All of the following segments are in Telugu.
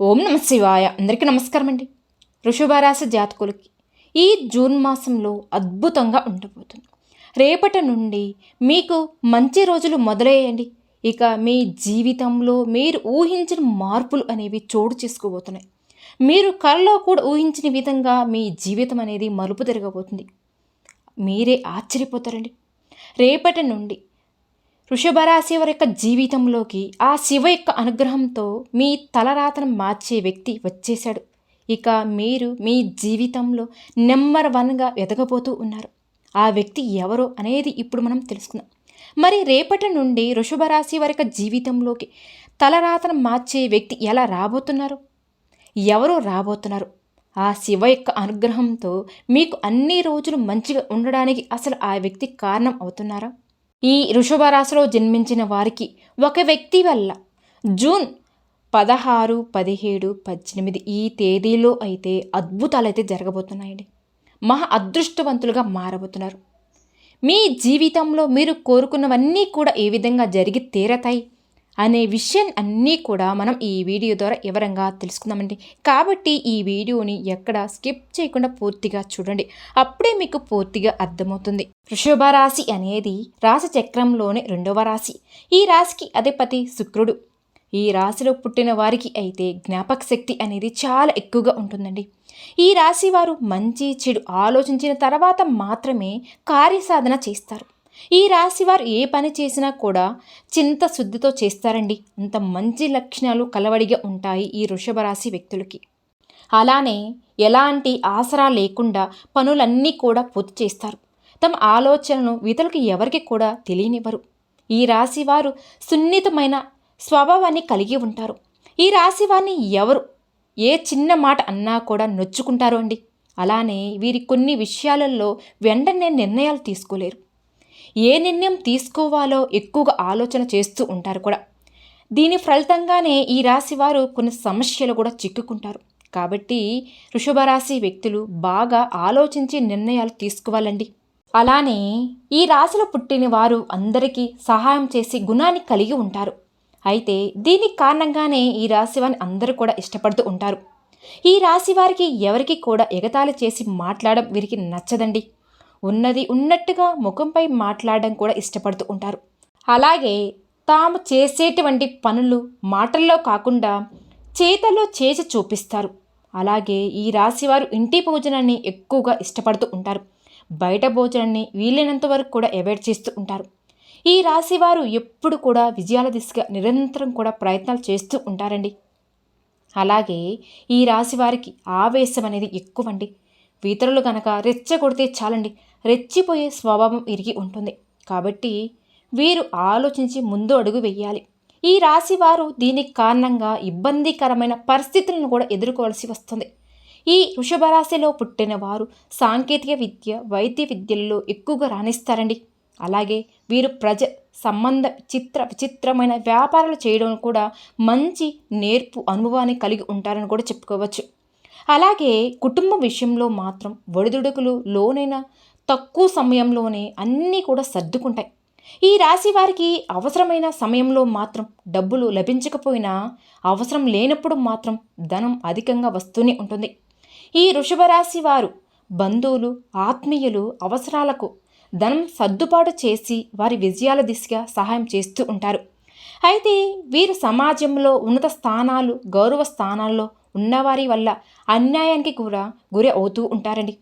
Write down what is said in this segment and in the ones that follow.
ఓం నమ శివాయ. అందరికీ నమస్కారం అండి వృషభరాశి జాతకులకి ఈ జూన్ మాసంలో అద్భుతంగా ఉండబోతుంది. రేపటి నుండి మీకు మంచి రోజులు మొదలయ్యండి ఇక మీ జీవితంలో మీరు ఊహించిన మార్పులు అనేవి చోటు చేసుకోబోతున్నాయి. మీరు కలలో కూడా ఊహించిన విధంగా మీ జీవితం అనేది మలుపు తిరగబోతుంది. మీరే ఆశ్చర్యపోతారండి. రేపటి నుండి వృషభరాశి వారి యొక్క జీవితంలోకి ఆ శివ యొక్క అనుగ్రహంతో మీ తలరాతను మార్చే వ్యక్తి వచ్చేశాడు. ఇక మీరు మీ జీవితంలో నెంబర్ వన్గా ఎదగబోతూ ఉన్నారు. ఆ వ్యక్తి ఎవరో అనేది ఇప్పుడు మనం తెలుసుకుందాం. మరి రేపటి నుండి వృషభరాశి వారి యొక్క జీవితంలోకి తలరాతను మార్చే వ్యక్తి ఎలా రాబోతున్నారు? ఎవరు రాబోతున్నారు? ఆ శివ యొక్క అనుగ్రహంతో మీకు అన్ని రోజులు మంచిగా ఉండడానికి అసలు ఆ వ్యక్తి కారణం అవుతున్నారా? ఈ వృషభ రాశిలో జన్మించిన వారికి ఒక వ్యక్తి వల్ల జూన్ పదహారు పదిహేడు పద్దెనిమిది ఈ తేదీలో అయితే అద్భుతాలు అయితే జరగబోతున్నాయండి. మహా అదృష్టవంతులుగా మారబోతున్నారు. మీ జీవితంలో మీరు కోరుకున్నవన్నీ కూడా ఏ విధంగా జరిగి తీరతాయి? అనే విషయం అన్నీ కూడా మనం ఈ వీడియో ద్వారా వివరంగా తెలుసుకుందామండి. కాబట్టి ఈ వీడియోని ఎక్కడ స్కిప్ చేయకుండా పూర్తిగా చూడండి. అప్పుడే మీకు పూర్తిగా అర్థమవుతుంది. వృషభ రాశి అనేది రాశి చక్రంలోని రెండవ రాశి. ఈ రాశికి అధిపతి శుక్రుడు. ఈ రాశిలో పుట్టిన వారికి అయితే జ్ఞాపక శక్తి అనేది చాలా ఎక్కువగా ఉంటుందండి. ఈ రాశి వారు మంచి చెడు ఆలోచించిన తర్వాత మాత్రమే కార్యసాధన చేస్తారు. ఈ రాశి వారు ఏ పని చేసినా కూడా చింత శుద్ధితో చేస్తారండి. అంత మంచి లక్షణాలు కలవడిగా ఉంటాయి ఈ వృషభ రాశి వ్యక్తులకి. అలానే ఎలాంటి ఆసరా లేకుండా పనులన్నీ కూడా పూర్తి చేస్తారు. తమ ఆలోచనను ఇతరులకు ఎవరికి కూడా తెలియనివ్వరు. ఈ రాశి వారు సున్నితమైన స్వభావాన్ని కలిగి ఉంటారు. ఈ రాశి వారిని ఎవరు ఏ చిన్న మాట అన్నా కూడా నొచ్చుకుంటారు అండి. అలానే వీరి కొన్ని విషయాలలో వెంటనే నిర్ణయాలు తీసుకోలేరు. ఏ నిర్ణయం తీసుకోవాలో ఎక్కువగా ఆలోచన చేస్తూ ఉంటారు కూడా. దీని ఫలితంగానే ఈ రాశి వారు కొన్ని సమస్యలు కూడా చిక్కుకుంటారు. కాబట్టి వృషభ రాశి వ్యక్తులు బాగా ఆలోచించి నిర్ణయాలు తీసుకోవాలండి. అలానే ఈ రాశిలో పుట్టిన వారు అందరికీ సహాయం చేసి గుణాన్ని కలిగి ఉంటారు. అయితే దీనికి కారణంగానే ఈ రాశి వారిని అందరూ కూడా ఇష్టపడుతూ ఉంటారు. ఈ రాశి వారికి ఎవరికి కూడా ఎగతాళి చేసి మాట్లాడడం వీరికి నచ్చదండి. ఉన్నది ఉన్నట్టుగా ముఖంపై మాట్లాడడం కూడా ఇష్టపడుతూ ఉంటారు. అలాగే తాము చేసేటువంటి పనులు మాటల్లో కాకుండా చేతల్లో చేసి చూపిస్తారు. అలాగే ఈ రాశివారు ఇంటి భోజనాన్ని ఎక్కువగా ఇష్టపడుతూ ఉంటారు. బయట భోజనాన్ని వీలైనంత వరకు కూడా అవాయిడ్ చేస్తూ ఉంటారు. ఈ రాశివారు ఎప్పుడు కూడా విజయాల దిశగా నిరంతరం కూడా ప్రయత్నాలు చేస్తూ ఉంటారండి. అలాగే ఈ రాశి వారికి ఆవేశం అనేది ఎక్కువండి. ఇతరులు కనుక రెచ్చగొడితే చాలండి. రెచ్చిపోయే స్వభావం ఇరిగి ఉంటుంది. కాబట్టి వీరు ఆలోచించి ముందు అడుగు వెయ్యాలి ఈ రాశి వారు దీనికి కారణంగా ఇబ్బందికరమైన పరిస్థితులను కూడా ఎదుర్కోవాల్సి వస్తుంది. ఈ వృషభ రాశిలో పుట్టిన వారు సాంకేతిక విద్య వైద్య విద్యల్లో ఎక్కువగా రాణిస్తారండి. అలాగే వీరు ప్రజ సంబంధ చిత్ర విచిత్రమైన వ్యాపారాలు చేయడం కూడా మంచి నేర్పు అనుభవాన్ని కలిగి ఉంటారని కూడా చెప్పుకోవచ్చు. అలాగే కుటుంబం విషయంలో మాత్రం ఒడిదుడుకులు లోనైన తక్కువ సమయంలోనే అన్నీ కూడా సర్దుకుంటాయి. ఈ రాశి వారికి అవసరమైన సమయంలో మాత్రం డబ్బులు లభించకపోయినా అవసరం లేనప్పుడు మాత్రం ధనం అధికంగా వస్తూనే ఉంటుంది. ఈ వృషభ రాశి వారు బంధువులు ఆత్మీయులు అవసరాలకు ధనం సర్దుబాటు చేసి వారి విజయాల దిశగా సహాయం చేస్తూ ఉంటారు. అయితే వీరు సమాజంలో ఉన్నత స్థానాలు గౌరవ స్థానాల్లో ఉన్నవారి వల్ల అన్యాయానికి కూడా గురి అవుతూ ఉంటారండి.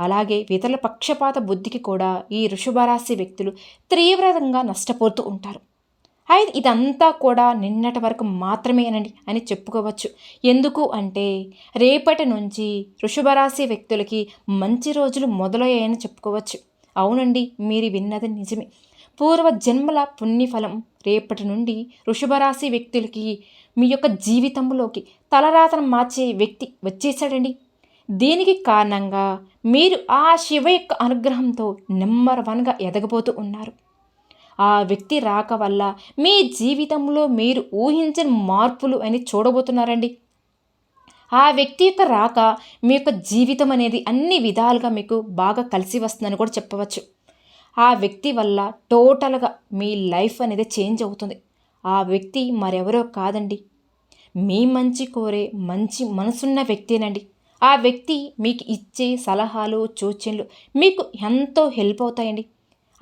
అలాగే ఇతరుల పక్షపాత బుద్ధికి కూడా ఈ వృషభరాశి వ్యక్తులు తీవ్రంగా నష్టపోతూ ఉంటారు. అయితే ఇదంతా కూడా నిన్నటి వరకు మాత్రమేనండి అని చెప్పుకోవచ్చు. ఎందుకు అంటే రేపటి నుంచి వృషభరాశి వ్యక్తులకి మంచి రోజులు మొదలయ్యాయని చెప్పుకోవచ్చు. అవునండి మీరు విన్నది నిజమే. పూర్వ జన్మల పుణ్యఫలం రేపటి నుండి వృషభరాశి వ్యక్తులకి మీ యొక్క జీవితంలోకి తలరాతను మార్చే వ్యక్తి వచ్చేసాడండి దీనికి కారణంగా మీరు ఆ శివ యొక్క అనుగ్రహంతో నెంబర్ వన్గా ఎదగబోతూ ఉన్నారు. ఆ వ్యక్తి రాక వల్ల మీ జీవితంలో మీరు ఊహించని మార్పులు అని చూడబోతున్నారండి. ఆ వ్యక్తి యొక్క రాక మీ యొక్క జీవితం అనేది అన్ని విధాలుగా మీకు బాగా కలిసి వస్తుందని కూడా చెప్పవచ్చు. ఆ వ్యక్తి వల్ల టోటల్గా మీ లైఫ్ అనేది చేంజ్ అవుతుంది. ఆ వ్యక్తి మరెవరో కాదండి. మీ మంచి కోరే మంచి మనసున్న వ్యక్తేనండి. ఆ వ్యక్తి మీకు ఇచ్చే సలహాలు సూచనలు మీకు ఎంతో హెల్ప్ అవుతాయండి.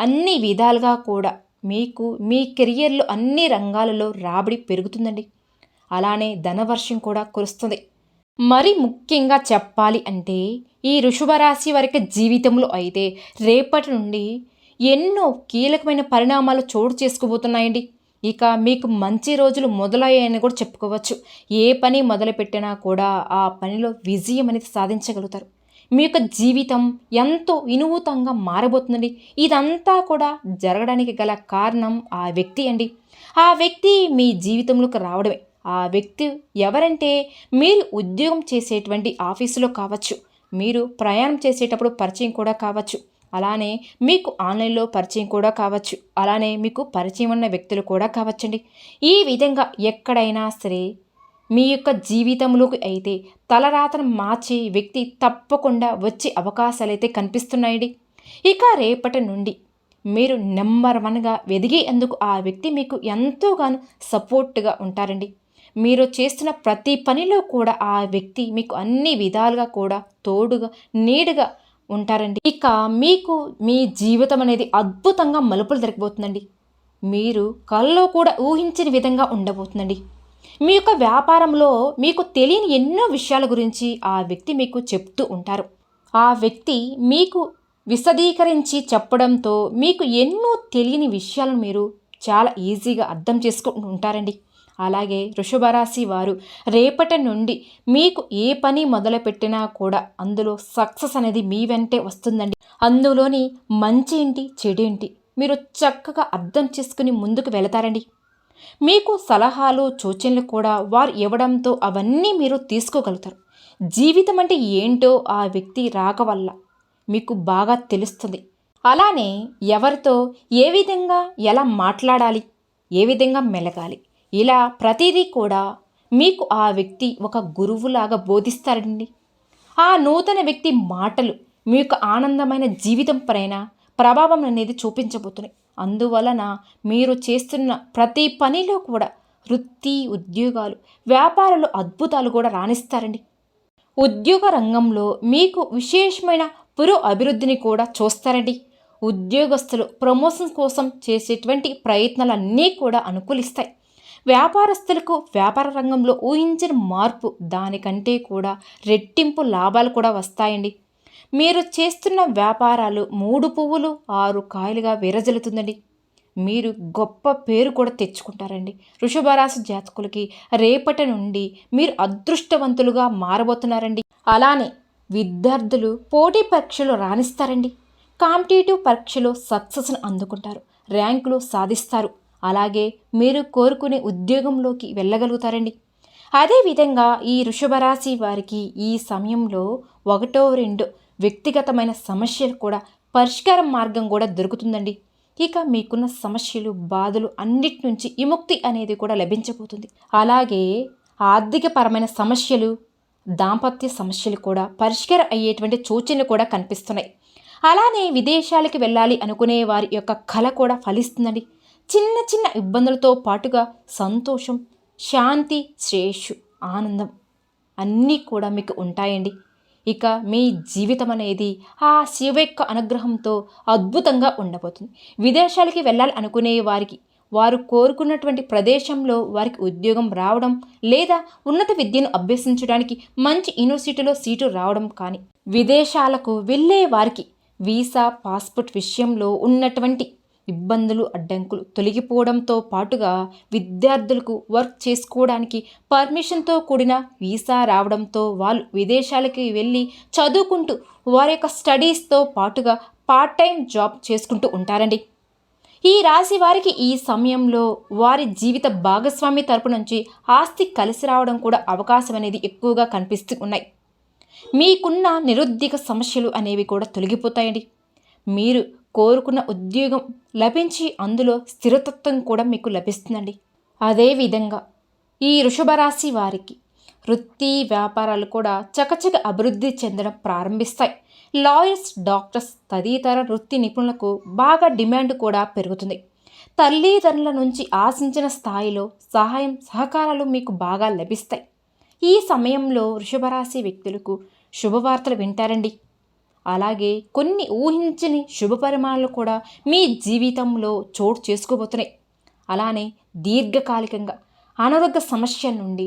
అన్ని విధాలుగా కూడా మీకు మీ కెరియర్లో అన్ని రంగాలలో రాబడి పెరుగుతుందండి. అలానే ధనవర్షం కూడా కురుస్తుంది. మరి ముఖ్యంగా చెప్పాలి అంటే ఈ వృషభరాశి వారికి జీవితంలో అయితే రేపటి నుండి ఎన్నో కీలకమైన పరిణామాలు చోటు చేసుకోబోతున్నాయండి. ఇక మీకు మంచి రోజులు మొదలయ్యాయని కూడా చెప్పుకోవచ్చు. ఏ పని మొదలుపెట్టినా కూడా ఆ పనిలో విజయం అనేది సాధించగలుగుతారు. మీ యొక్క జీవితం ఎంతో వినూతంగా మారబోతుందండి. ఇదంతా కూడా జరగడానికి గల కారణం ఆ వ్యక్తి అండి. ఆ వ్యక్తి మీ జీవితంలోకి రావడమే. ఆ వ్యక్తి ఎవరంటే మీరు ఉద్యోగం చేసేటువంటి ఆఫీసులో కావచ్చు మీరు ప్రయాణం చేసేటప్పుడు పరిచయం కూడా కావచ్చు అలానే మీకు ఆన్లైన్లో పరిచయం కూడా కావచ్చు. అలానే మీకు పరిచయం ఉన్న వ్యక్తులు కూడా కావచ్చండి. ఈ విధంగా ఎక్కడైనా సరే మీ యొక్క జీవితంలోకి అయితే తలరాతను మార్చే వ్యక్తి తప్పకుండా వచ్చే అవకాశాలు అయితే కనిపిస్తున్నాయండి. ఇక రేపటి నుండి మీరు నెంబర్ వన్గా ఎదిగేందుకు ఆ వ్యక్తి మీకు ఎంతోగానో సపోర్ట్గా ఉంటారండి. మీరు చేస్తున్న ప్రతి పనిలో కూడా ఆ వ్యక్తి మీకు అన్ని విధాలుగా కూడా తోడుగా నీడుగా ఉంటారండి. ఇక మీకు మీ జీవితం అనేది అద్భుతంగా మలుపులు దొరికిపోతుందండి మీరు కల్లో కూడా ఊహించిన విధంగా ఉండబోతుందండి. మీ యొక్క వ్యాపారంలో మీకు తెలియని ఎన్నో విషయాల గురించి ఆ వ్యక్తి మీకు చెప్తూ ఉంటారు. ఆ వ్యక్తి మీకు విశదీకరించి చెప్పడంతో మీకు ఎన్నో తెలియని విషయాలను మీరు చాలా ఈజీగా అర్థం చేసుకుంటూ ఉంటారండి. అలాగే వృషభరాశి వారు రేపటి నుండి మీకు ఏ పని మొదలుపెట్టినా కూడా అందులో సక్సెస్ అనేది మీ వెంటే వస్తుందండి. అందులోని మంచి ఏంటి చెడు ఏంటి మీరు చక్కగా అర్థం చేసుకుని ముందుకు వెళతారండి. మీకు సలహాలు సూచనలు కూడా వారు ఇవ్వడంతో అవన్నీ మీరు తీసుకోగలుగుతారు. జీవితం అంటే ఏంటో ఆ వ్యక్తి రాక వల్ల మీకు బాగా తెలుస్తుంది. అలానే ఎవరితో ఏ విధంగా ఎలా మాట్లాడాలి ఏ విధంగా మెలగాలి ఇలా ప్రతిదీ కూడా మీకు ఆ వ్యక్తి ఒక గురువులాగా బోధిస్తారండి. ఆ నూతన వ్యక్తి మాటలు మీ యొక్క ఆనందమైన జీవితం పైన ప్రభావం అనేది చూపించబోతున్నాయి. అందువలన మీరు చేస్తున్న ప్రతి పనిలో కూడా వృత్తి ఉద్యోగాలు వ్యాపారాలు అద్భుతాలు కూడా రాణిస్తారండి. ఉద్యోగ రంగంలో మీకు విశేషమైన పురో అభివృద్ధిని కూడా చూస్తారండి. ఉద్యోగస్తులు ప్రమోషన్ కోసం చేసేటువంటి ప్రయత్నాలన్నీ కూడా అనుకూలిస్తాయి. వ్యాపారస్తులకు వ్యాపార రంగంలో ఊహించిన మార్పు దానికంటే కూడా రెట్టింపు లాభాలు కూడా వస్తాయండి. మీరు చేస్తున్న వ్యాపారాలు మూడు పువ్వులు ఆరు కాయలుగా విరజలుతుందండి మీరు గొప్ప పేరు కూడా తెచ్చుకుంటారండి. వృషభరాశి జాతకులకి రేపటి నుండి మీరు అదృష్టవంతులుగా మారబోతున్నారండి. అలానే విద్యార్థులు పోటీ పరీక్షలు రాణిస్తారండి. కాంపిటేటివ్ పరీక్షలో సక్సెస్ను అందుకుంటారు. ర్యాంకులు సాధిస్తారు. అలాగే మీరు కోరుకునే ఉద్యోగంలోకి వెళ్ళగలుగుతారండి. అదేవిధంగా ఈ వృషభరాశి వారికి ఈ సమయంలో ఒకటో రెండు వ్యక్తిగతమైన సమస్యలు కూడా పరిష్కార మార్గం కూడా దొరుకుతుందండి. ఇక మీకున్న సమస్యలు బాధలు అన్నిటి నుంచి విముక్తి అనేది కూడా లభించబోతుంది. అలాగే ఆర్థికపరమైన సమస్యలు దాంపత్య సమస్యలు కూడా పరిష్కారం అయ్యేటువంటి సూచనలు కూడా కనిపిస్తున్నాయి. అలానే విదేశాలకి వెళ్ళాలి అనుకునే వారి యొక్క కళ కూడా ఫలిస్తుందండి. చిన్న చిన్న ఇబ్బందులతో పాటుగా సంతోషం శాంతి శ్రేయస్సు ఆనందం అన్నీ కూడా మీకు ఉంటాయండి. ఇక మీ జీవితం అనేది ఆ శివ యొక్క అనుగ్రహంతో అద్భుతంగా ఉండబోతుంది. విదేశాలకి వెళ్ళాలి అనుకునే వారికి వారు కోరుకున్నటువంటి ప్రదేశంలో వారికి ఉద్యోగం రావడం లేదా ఉన్నత విద్యను అభ్యసించడానికి మంచి యూనివర్సిటీలో సీటు రావడం కానీ విదేశాలకు వెళ్ళే వారికి వీసా పాస్పోర్ట్ విషయంలో ఉన్నటువంటి ఇబ్బందులు అడ్డంకులు తొలగిపోవడంతో పాటుగా విద్యార్థులకు వర్క్ చేసుకోవడానికి పర్మిషన్తో కూడిన వీసా రావడంతో వాళ్ళు విదేశాలకి వెళ్ళి చదువుకుంటూ వారి యొక్క స్టడీస్తో పాటుగా పార్ట్ టైం జాబ్ చేసుకుంటూ ఉంటారండి. ఈ రాశి వారికి ఈ సమయంలో వారి జీవిత భాగస్వామి తరపు నుంచి ఆస్తి కలిసి రావడం కూడా అవకాశం అనేది ఎక్కువగా కనిపిస్తూ ఉన్నాయి. మీకున్న నిరుద్యోగ సమస్యలు అనేవి కూడా తొలగిపోతాయండి. మీరు కోరుకున్న ఉద్యోగం లభించి అందులో స్థిరతత్వం కూడా మీకు లభిస్తుందండి. అదేవిధంగా ఈ వృషభరాశి వారికి వృత్తి వ్యాపారాలు కూడా చకచక అభివృద్ధి చెందడం ప్రారంభిస్తాయి. లాయర్స్ డాక్టర్స్ తదితర వృత్తి నిపుణులకు బాగా డిమాండ్ కూడా పెరుగుతుంది. తల్లిదండ్రుల నుంచి ఆశించిన స్థాయిలో సహాయం సహకారాలు మీకు బాగా లభిస్తాయి. ఈ సమయంలో వృషభరాశి వ్యక్తులకు శుభవార్తలు వింటారండి. అలాగే కొన్ని ఊహించని శుభ పరిమాణాలు కూడా మీ జీవితంలో చోటు చేసుకోబోతున్నాయి. అలానే దీర్ఘకాలికంగా అనారోగ్య సమస్యల నుండి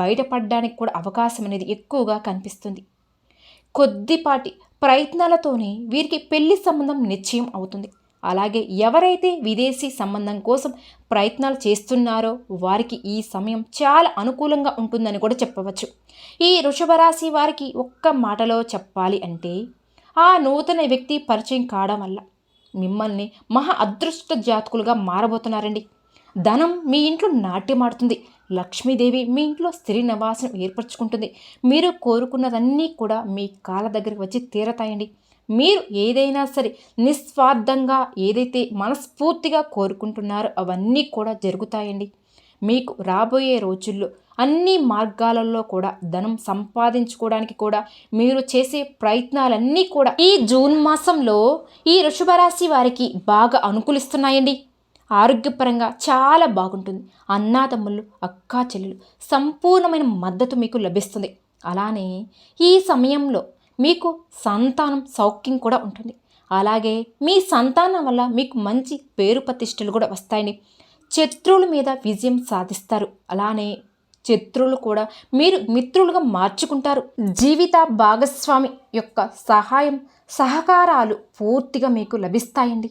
బయటపడడానికి కూడా అవకాశం అనేది ఎక్కువగా కనిపిస్తుంది. కొద్దిపాటి ప్రయత్నాలతోనే వీరికి పెళ్ళి సంబంధం నిశ్చయం అవుతుంది. అలాగే ఎవరైతే విదేశీ సంబంధం కోసం ప్రయత్నాలు చేస్తున్నారో వారికి ఈ సమయం చాలా అనుకూలంగా ఉంటుందని కూడా చెప్పవచ్చు. ఈ వృషభ రాశి వారికి ఒక్క మాటలో చెప్పాలి అంటే ఆ నూతన వ్యక్తి పరిచయం కావడం వల్ల మిమ్మల్ని మహా అదృష్ట జాతకులుగా మారబోతున్నారండి. ధనం మీ ఇంట్లో నాట్యమాడుతుంది. లక్ష్మీదేవి మీ ఇంట్లో స్త్రీ నివాసం ఏర్పరచుకుంటుంది. మీరు కోరుకున్నదన్నీ కూడా మీ కాళ్ళ దగ్గరికి వచ్చి తీరతాయండి. మీరు ఏదైనా సరే నిస్వార్థంగా ఏదైతే మనస్ఫూర్తిగా కోరుకుంటున్నారో అవన్నీ కూడా జరుగుతాయండి. మీకు రాబోయే రోజుల్లో అన్ని మార్గాలలో కూడా ధనం సంపాదించుకోవడానికి కూడా మీరు చేసే ప్రయత్నాలన్నీ కూడా ఈ జూన్ మాసంలో ఈ వృషభరాశి వారికి బాగా అనుకూలిస్తున్నాయండి. ఆరోగ్యపరంగా చాలా బాగుంటుంది. అన్నాతమ్ముళ్ళు అక్కా చెల్లెలు సంపూర్ణమైన మద్దతు మీకు లభిస్తుంది. అలానే ఈ సమయంలో మీకు సంతానం సౌఖ్యం కూడా ఉంటుంది. అలాగే మీ సంతానం వల్ల మీకు మంచి పేరు ప్రతిష్టలు కూడా వస్తాయండి. శత్రువుల మీద విజయం సాధిస్తారు. అలానే శత్రువులు కూడా మీరు మిత్రులుగా మార్చుకుంటారు. జీవిత భాగస్వామి యొక్క సహాయం సహకారాలు పూర్తిగా మీకు లభిస్తాయండి.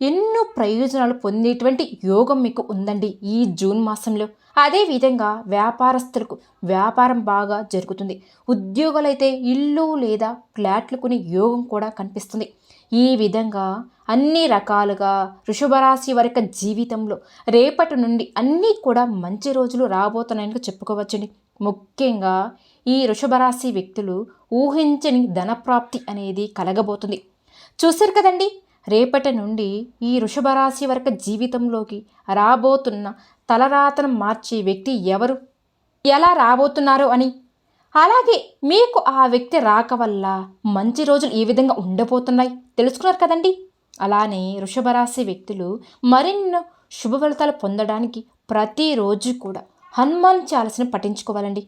ఎన్నో ప్రయోజనాలు పొందేటువంటి యోగం మీకు ఉందండి ఈ జూన్ మాసంలో. అదేవిధంగా వ్యాపారస్తులకు వ్యాపారం బాగా జరుగుతుంది. ఉద్యోగులైతే ఇల్లు లేదా ఫ్లాట్లు కొని యోగం కూడా కనిపిస్తుంది. ఈ విధంగా అన్ని రకాలుగా వృషభరాశి వరకు జీవితంలో రేపటి నుండి అన్నీ కూడా మంచి రోజులు రాబోతున్నాయని చెప్పుకోవచ్చండి. ముఖ్యంగా ఈ వృషభరాశి వ్యక్తులు ఊహించని ధనప్రాప్తి అనేది కలగబోతుంది. చూశారు కదండి? రేపటి నుండి ఈ వృషభరాశి వరకు జీవితంలోకి రాబోతున్న తలరాతను మార్చే వ్యక్తి ఎవరు? ఎలా రాబోతున్నారు అని అలాగే మీకు ఆ వ్యక్తి రాక వల్ల మంచి రోజులు ఏ విధంగా ఉండబోతున్నాయి తెలుసుకున్నారు కదండి? అలానే వృషభరాశి వ్యక్తులు మరిన్నో శుభ ఫలితాలు పొందడానికి ప్రతిరోజు కూడా హనుమాన్ చాలసిన పఠించుకోవాలండి.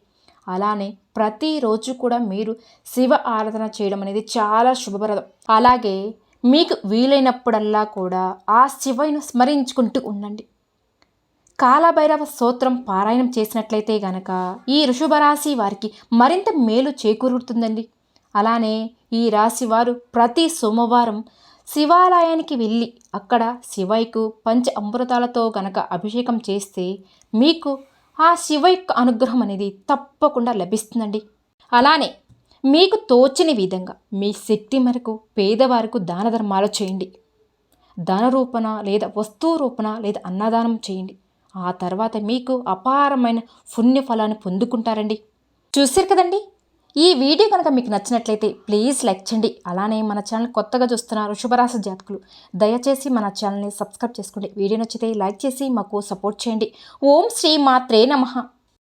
అలానే ప్రతిరోజు కూడా మీరు శివ ఆరాధన చేయడం అనేది చాలా శుభప్రదం. అలాగే మీకు వీలైనప్పుడల్లా కూడా ఆ శివను స్మరించుకుంటూ ఉండండి. కాలభైరవ స్తోత్రం పారాయణం చేసినట్లయితే గనక ఈ వృషభరాశి వారికి మరింత మేలు చేకూరుతుందండి. అలానే ఈ రాశి వారు ప్రతి సోమవారం శివాలయానికి వెళ్ళి అక్కడ శివయ్యకు పంచ అమృతాలతో గనక అభిషేకం చేస్తే మీకు ఆ శివ యొక్క అనుగ్రహం అనేది తప్పకుండా లభిస్తుందండి. అలానే మీకు తోచని విధంగా మీ శక్తి మేరకు పేదవారికి దాన ధర్మాలు చేయండి. ధన రూపణ లేదా వస్తువు రూపణ లేదా అన్నదానం చేయండి. ఆ తర్వాత మీకు అపారమైన పుణ్యఫలాన్ని పొందుకుంటారండి. చూసారు కదండి? ఈ వీడియో కనుక మీకు నచ్చినట్లయితే ప్లీజ్ లైక్ చేయండి. అలానే మన ఛానల్ కొత్తగా చూస్తున్న వృషభరాశి జాతకులు దయచేసి మన ఛానల్ని సబ్స్క్రైబ్ చేసుకోండి. వీడియో నచ్చితే లైక్ చేసి మాకు సపోర్ట్ చేయండి. ఓం శ్రీ మాత్రే నమః.